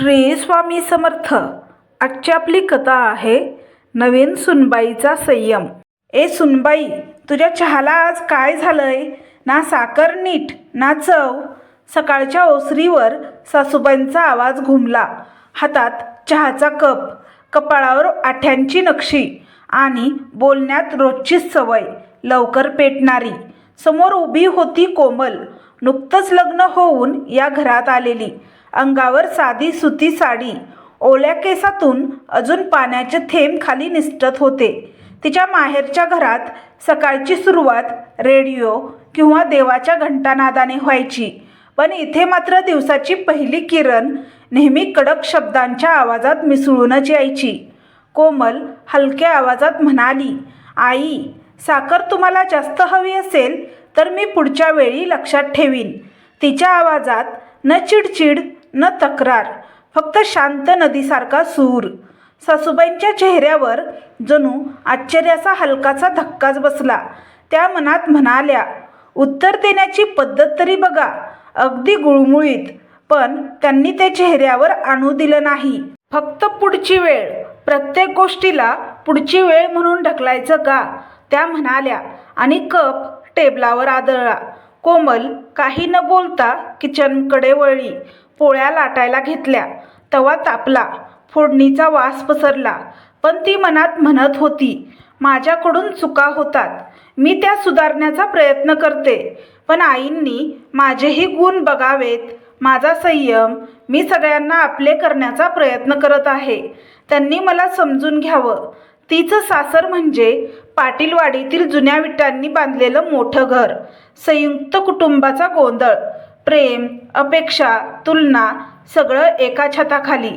श्री स्वामी समर्थ. आजची आपली कथा आहे नवीन सुनबाईचा संयम. ए सुनबाई तुझ्या चहाला आज काय झालंय? ना साखर नीट ना चव. सकाळच्या ओसरीवर सासूबाईंचा आवाज घुमला. हातात चहाचा कप कपाळावर आठ्यांची नक्षी आणि बोलण्यात रोजचीच सवय लवकर पेटणारी. समोर उभी होती कोमल. नुकतंच लग्न होऊन या घरात आलेली. अंगावर साधी सुती साडी. ओल्या केसातून अजून पाण्याचे थेंब खाली निसटत होते. तिच्या माहेरच्या घरात सकाळची सुरुवात रेडिओ किंवा देवाच्या घंटानादाने व्हायची. पण इथे मात्र दिवसाची पहिली किरण नेहमी कडक शब्दांच्या आवाजात मिसळूनच यायची. कोमल हलक्या आवाजात म्हणाली आई साखर तुम्हाला जास्त हवी असेल तर मी पुढच्या वेळी लक्षात ठेवीन. तिच्या आवाजात न चिडचिड न तक्रार फक्त शांत नदीसारखा सूर. सासूबाईंच्या चेहऱ्यावर जणू आश्चर्याचा हलकाचा धक्काच बसला. त्या मनात म्हणाल्या उत्तर देण्याची पद्धत तरी बघा. अगदी गुळमुळीत. पण त्यांनी ते चेहऱ्यावर आणू दिलं नाही. फक्त पुढची वेळ. प्रत्येक गोष्टीला पुढची वेळ म्हणून ढकलायचं का? त्या म्हणाल्या आणि कप टेबलावर आदळला. कोमल काही न बोलता किचनकडे वळली. पोळ्या लाटायला घेतल्या. तवा तापला. फोडणीचा वास पसरला. पण ती मनात म्हणत होती माझ्याकडून चुका होतात. मी त्या सुधारण्याचा प्रयत्न करते. पण आईंनी माझेही गुण बघावेत. माझा संयम मी सगळ्यांना आपले करण्याचा प्रयत्न करत आहे. त्यांनी मला समजून घ्यावं. तिचं सासर म्हणजे पाटीलवाडीतील जुन्या विटांनी बांधलेलं मोठं घर. संयुक्त कुटुंबाचा गोंधळ. प्रेम अपेक्षा तुलना सगळं एका छताखाली.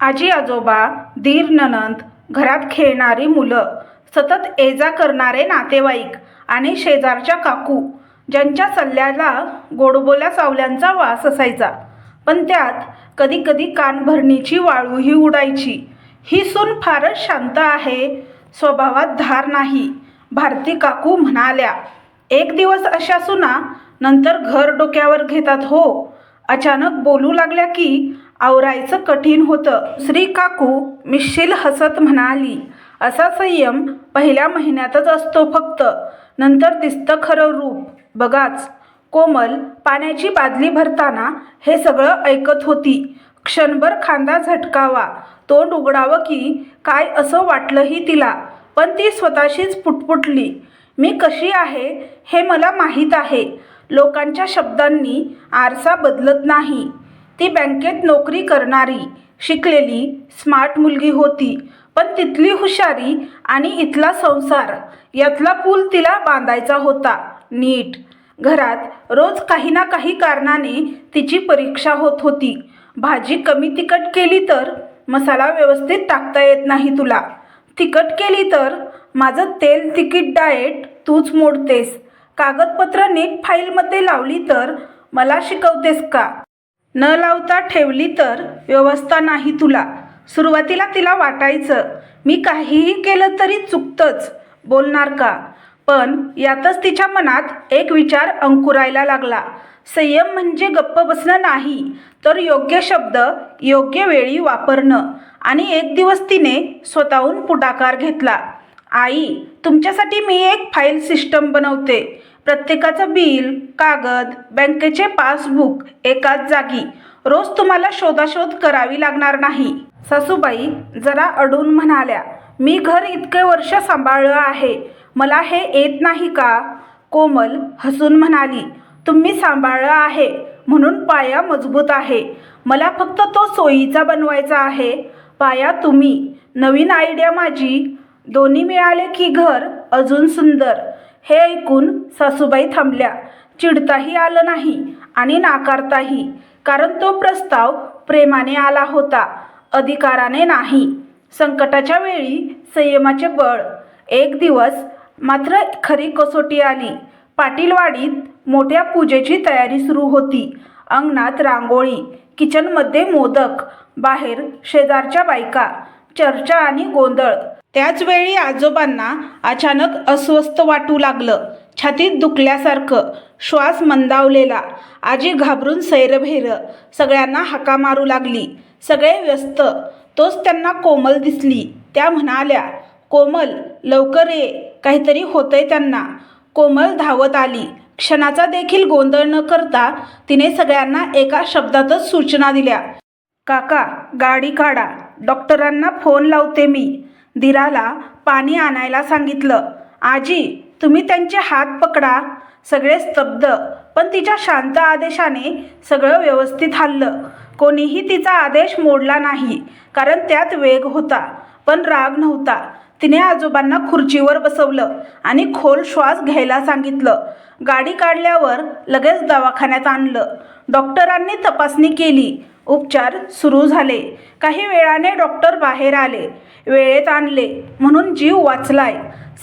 आजी आजोबा धीर ननंद घरात खेळणारी मुलं सतत ये जा करणारे नातेवाईक आणि शेजारच्या काकू ज्यांच्या सल्ल्याला गोडबोल्या सावल्यांचा वास असायचा. पण त्यात कधी कधी कानभरणीची वाळूही उडायची. ही सून फारच शांत आहे स्वभावात धार नाही भारती काकू म्हणाल्या. एक दिवस अशा सुना नंतर घर डोक्यावर घेतात हो. अचानक बोलू लागल्या की आवरायचं कठीण होतं. श्री काकू मिश्शील हसत म्हणाली असा संयम पहिल्या महिन्यातच असतो फक्त. नंतर दिसतं खरं रूप. बघाच कोमल पाण्याची बादली भरताना हे सगळं ऐकत होती. क्षणभर खांदा झटकावा तोंड उघडावं की काय असं वाटलंही तिला. पण ती स्वतःशीच पुटपुटली मी कशी आहे हे मला माहीत आहे. लोकांच्या शब्दांनी आरसा बदलत नाही. ती बँकेत नोकरी करणारी शिकलेली स्मार्ट मुलगी होती. पण तिथली हुशारी आणि इथला संसार यातला पूल तिला बांधायचा होता. नीट. घरात रोज काही ना काही कारणाने तिची परीक्षा होत होती. भाजी कमी तिखट केली तर मसाला व्यवस्थित टाकता येत नाही तुला. तिखट केली तर माझं तेल तिकीट डाएट तूच मोडतेस. कागदपत्र नीट फाईलमध्ये लावली तर मला शिकवतेस का? न लावता ठेवली तर व्यवस्था नाही तुला. सुरुवातीला तिला वाटायचं मी काहीही केलं तरी चुकतंच बोलणार का? पण यातच तिच्या मनात एक विचार अंकुरायला लागला. संयम म्हणजे गप्प बसणं नाही तर योग्य शब्द योग्य वेळी वापरणं आणि एक दिवस तिने स्वतःहून पुढाकार घेतला. आई तुमच्यासाठी मी एक फाईल सिस्टम बनवते. प्रत्येकाचं बिल कागद बँकेचे पासबुक एकाच जागी. रोज तुम्हाला शोधाशोध करावी लागणार नाही. सासूबाई जरा अडून म्हणाल्या मी घर इतके वर्ष सांभाळलं आहे. मला हे येत नाही का? कोमल हसून म्हणाली तुम्ही सांभाळलं आहे. म्हणून पाया मजबूत आहे. मला फक्त तो सोयीचा बनवायचा आहे. पाया तुम्ही. नवीन आयडिया माझी. दोन्ही मिळाले की घर अजून सुंदर. हे ऐकून सासूबाई थांबल्या. चिडताही आलं नाही आणि नाकारताही कारण तो प्रस्ताव प्रेमाने आला होता. अधिकाराने नाही. संकटाच्या वेळी संयमाचे बळ. एक दिवस मात्र खरी कसोटी आली. पाटीलवाडीत मोठ्या पूजेची तयारी सुरू होती. अंगणात रांगोळी किचनमध्ये मोदक बाहेर शेजारच्या बायका चर्चा आणि गोंधळ. त्याचवेळी आजोबांना अचानक अस्वस्थ वाटू लागलं. छातीत दुखल्यासारखं. श्वास मंदावलेला. आजी घाबरून सैरभैर. सगळ्यांना हाका मारू लागली. सगळे व्यस्त. तोच त्यांना कोमल दिसली. त्या म्हणाल्या कोमल लवकर ये. काहीतरी होतंय त्यांना. कोमल धावत आली. क्षणाचा देखील गोंधळ न करता तिने सगळ्यांना एका शब्दातच सूचना दिल्या. काका गाडी काढा. डॉक्टरांना फोन लावते मी. दिराला पाणी आणायला सांगितलं आजी तुम्ही त्यांचे हात पकडा. सगळे स्तब्ध. पण तिच्या शांत आदेशाने सगळं व्यवस्थित हल्लं. कोणीही तिचा आदेश मोडला नाही कारण त्यात वेग होता पण राग नव्हता. तिने आजोबांना खुर्चीवर बसवलं आणि खोल श्वास घ्यायला सांगितलं. गाडी काढल्यावर लगेच दवाखान्यात आणलं. डॉक्टरांनी तपासणी केली. उपचार सुरू झाले. काही वेळाने डॉक्टर बाहेर आले. वेळेत आणले. म्हणून जीव वाचलाय.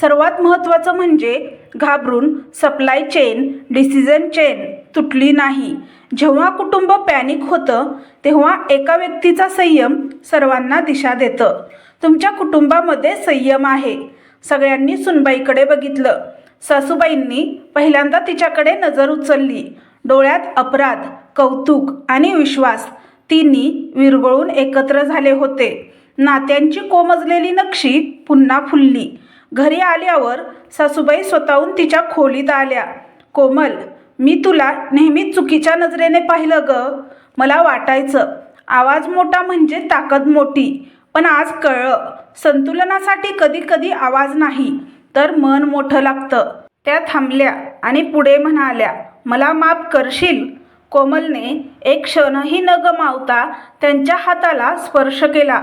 सर्वात महत्त्वाचं म्हणजे घाबरून सप्लाय चेन डिसिजन चेन तुटली नाही. जेव्हा कुटुंब पॅनिक होतं तेव्हा एका व्यक्तीचा संयम सर्वांना दिशा देतं. तुमच्या कुटुंबामध्ये संयम आहे. सगळ्यांनी सुनबाईकडे बघितलं. सासूबाईंनी पहिल्यांदा तिच्याकडे नजर उचलली. डोळ्यात अपराध कौतुक आणि विश्वास तिन्ही विरगळून एकत्र झाले होते. नात्यांची कोमजलेली नक्षी पुन्हा फुलली. घरी आल्यावर सासूबाई स्वतःहून तिच्या खोलीत आल्या. कोमल मी तुला नेहमी चुकीच्या नजरेने पाहिलं ग. मला वाटायचं आवाज मोठा म्हणजे ताकद मोठी. पण आज कळलं संतुलनासाठी कधी कधी आवाज नाही तर मन मोठं लागतं. त्या थांबल्या आणि पुढे म्हणाल्या मला माफ करशील? कोमलने एक क्षणही न गमावता त्यांच्या हाताला स्पर्श केला.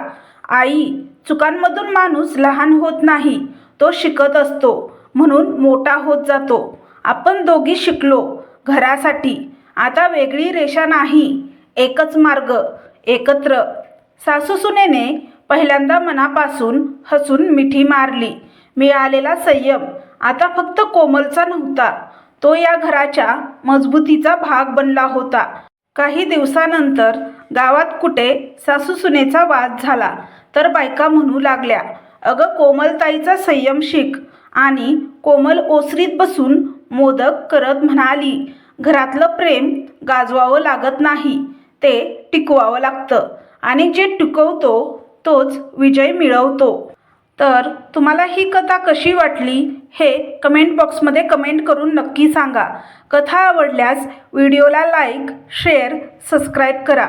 आई चुकांमधून माणूस लहान होत नाही. तो शिकत असतो. म्हणून मोठा होत जातो. आपण दोघी शिकलो. घरासाठी. आता वेगळी रेषा नाही. एकच मार्ग. एकत्र. सासूसुनेने पहिल्यांदा मनापासून हसून मिठी मारली. मिळालेला संयम. आता फक्त कोमलचा नव्हता. तो या घराच्या मजबूतीचा भाग बनला होता. काही दिवसानंतर गावात कुठे सासूसुनेचा वाद झाला तर बायका म्हणू लागल्या अगं कोमलताईचा संयम शिक आणि कोमल ओसरीत बसून मोदक करत म्हणाली घरातलं प्रेम गाजवावं लागत नाही ते टिकवावं लागतं आणि जे टिकवतो तोच विजय मिळवतो. तर तुम्हाला ही कथा कशी वाटली हे कमेंट बॉक्समध्ये कमेंट करून नक्की सांगा. कथा आवडल्यास व्हिडिओला लाईक शेअर सबस्क्राईब करा.